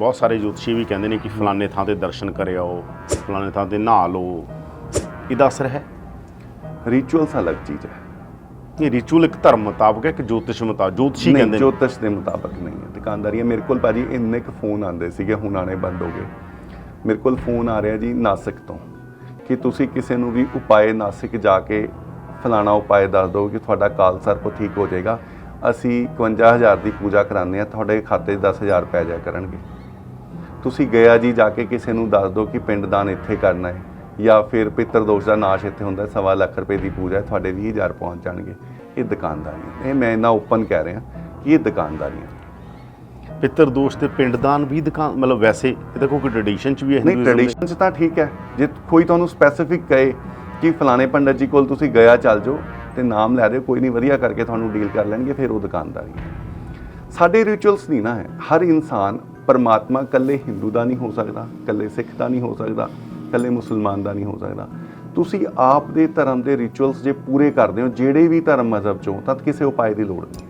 ਬਹੁਤ ਸਾਰੇ ਜੋਤਸ਼ੀ ਵੀ ਕਹਿੰਦੇ ਨੇ ਕਿ ਫਲਾਣੇ ਥਾਂ ਤੇ ਦਰਸ਼ਨ ਕਰੇ ਆਓ ਫਲਾਣੇ ਥਾਂ ਤੇ ਨਹਾ ਲਓ। ਇਹਦਾ ਅਸਰ ਹੈ? ਰਿਚੁਅਲਸ ਅਲੱਗ ਚੀਜ਼ ਹੈ। ਇਹ ਰਿਚੁਅਲ ਇੱਕ ਧਰਮ ਮੁਤਾਬਕ ਹੈ ਕਿ ਜੋਤਿਸ਼ ਮੁਤਾਬਕ ਜੋਤਸ਼ੀ ਨਹੀਂ ਕਹਿੰਦੇ ਨੇ। ਜੋਤਿਸ਼ ਦੇ ਮੁਤਾਬਕ ਨਹੀਂ ਹੈ। ਦੁਕਾਨਦਾਰੀ ਹੈ ਮੇਰੇ ਕੋਲ ਭਾਜੀ ਇੰਨੇ ਕੁ ਫੋਨ ਆਉਂਦੇ ਸੀਗੇ ਹੁਣ ਆਣੇ ਬੰਦ ਹੋ ਗਏ। ਮੇਰੇ ਕੋਲ ਫੋਨ ਆ ਰਿਹਾ ਜੀ ਨਾਸਿਕ ਤੋਂ ਕਿ ਤੁਸੀਂ ਕਿਸੇ ਨੂੰ ਵੀ ਉਪਾਏ ਨਾਸਿਕ ਜਾ ਕੇ ਫਲਾਣਾ ਉਪਾਏ ਦੱਸ ਦਿਓ ਕਿ ਤੁਹਾਡਾ ਕਾਲ ਸਰਪ ਠੀਕ ਹੋ ਜਾਏਗਾ। ਅਸੀਂ 51000 ਦੀ ਪੂਜਾ ਕਰਾਉਂਦੇ ਆ ਤੁਹਾਡੇ ਖਾਤੇ 'ਚ 10000 ਪੈ ਜਾ ਕਰਨਗੇ। ਤੁਸੀਂ ਗਿਆ ਜੀ ਜਾ ਕੇ ਕਿਸੇ ਨੂੰ ਦੱਸ ਦਿਓ ਕਿ ਪਿੰਡ ਦਾਨ ਇੱਥੇ ਕਰਨਾ ਹੈ ਜਾਂ ਫਿਰ ਪਿੱਤਰ ਦੋਸ਼ ਦਾ ਨਾਸ਼ ਇੱਥੇ ਹੁੰਦਾ ਸਵਾ ਲੱਖ ਰੁਪਏ ਦੀ ਪੂਜਾ ਤੁਹਾਡੇ 20000 ਪਹੁੰਚ ਜਾਣਗੇ ਇਹ ਦੁਕਾਨਦਾਰੀ। ਇਹ ਮੈਂ ਇੰਨਾ ਓਪਨ ਕਹਿ ਰਿਹਾ ਕਿ ਇਹ ਦੁਕਾਨਦਾਰੀ ਹੈ ਪਿੱਤਰ ਦੋਸ਼ ਤੇ ਪਿੰਡਦਾਨ ਵੀ ਦੁਕਾਨ ਮਤਲਬ ਵੈਸੇ ਇਹਦਾ ਕੋਈ ਟ੍ਰੈਡੀਸ਼ਨ ਚ ਵੀ ਹੈ ਨਹੀਂ? ਟ੍ਰੈਡੀਸ਼ਨ 'ਚ ਤਾਂ ਠੀਕ ਹੈ ਜੇ ਕੋਈ ਤੁਹਾਨੂੰ ਸਪੈਸੀਫਿਕ ਕਹੇ ਕਿ ਫਲਾਣੇ ਪੰਡਤ ਜੀ ਕੋਲ ਤੁਸੀਂ ਗਿਆ ਚੱਲ ਜਾਓ ਤੇ ਨਾਮ ਲੈ ਦਿਓ ਕੋਈ ਨਹੀਂ ਵਧੀਆ ਕਰਕੇ ਤੁਹਾਨੂੰ ਡੀਲ ਕਰ ਲੈਣਗੇ ਫਿਰ ਉਹ ਦੁਕਾਨਦਾਰੀ ਸਾਡੇ ਰਿਚੁਅਲਸ ਨਹੀਂ ਨਾ ਹੈ ਹਰ ਇਨਸਾਨ ਪਰਮਾਤਮਾ ਇਕੱਲੇ ਹਿੰਦੂ ਦਾ ਨਹੀਂ ਹੋ ਸਕਦਾ, ਇਕੱਲੇ ਸਿੱਖ ਦਾ ਨਹੀਂ ਹੋ ਸਕਦਾ, ਇਕੱਲੇ ਮੁਸਲਮਾਨ ਦਾ ਨਹੀਂ ਹੋ ਸਕਦਾ। ਤੁਸੀਂ ਆਪ ਦੇ ਧਰਮ ਦੇ ਰਿਚੁਅਲਸ ਜੇ ਪੂਰੇ ਕਰਦੇ ਹੋ, ਜਿਹੜੇ ਵੀ ਧਰਮ ਮਜ਼ਹਬ ਚੋਂ, ਤਾਂ ਕਿਸੇ ਉਪਾਏ ਦੀ ਲੋੜ ਨਹੀਂ।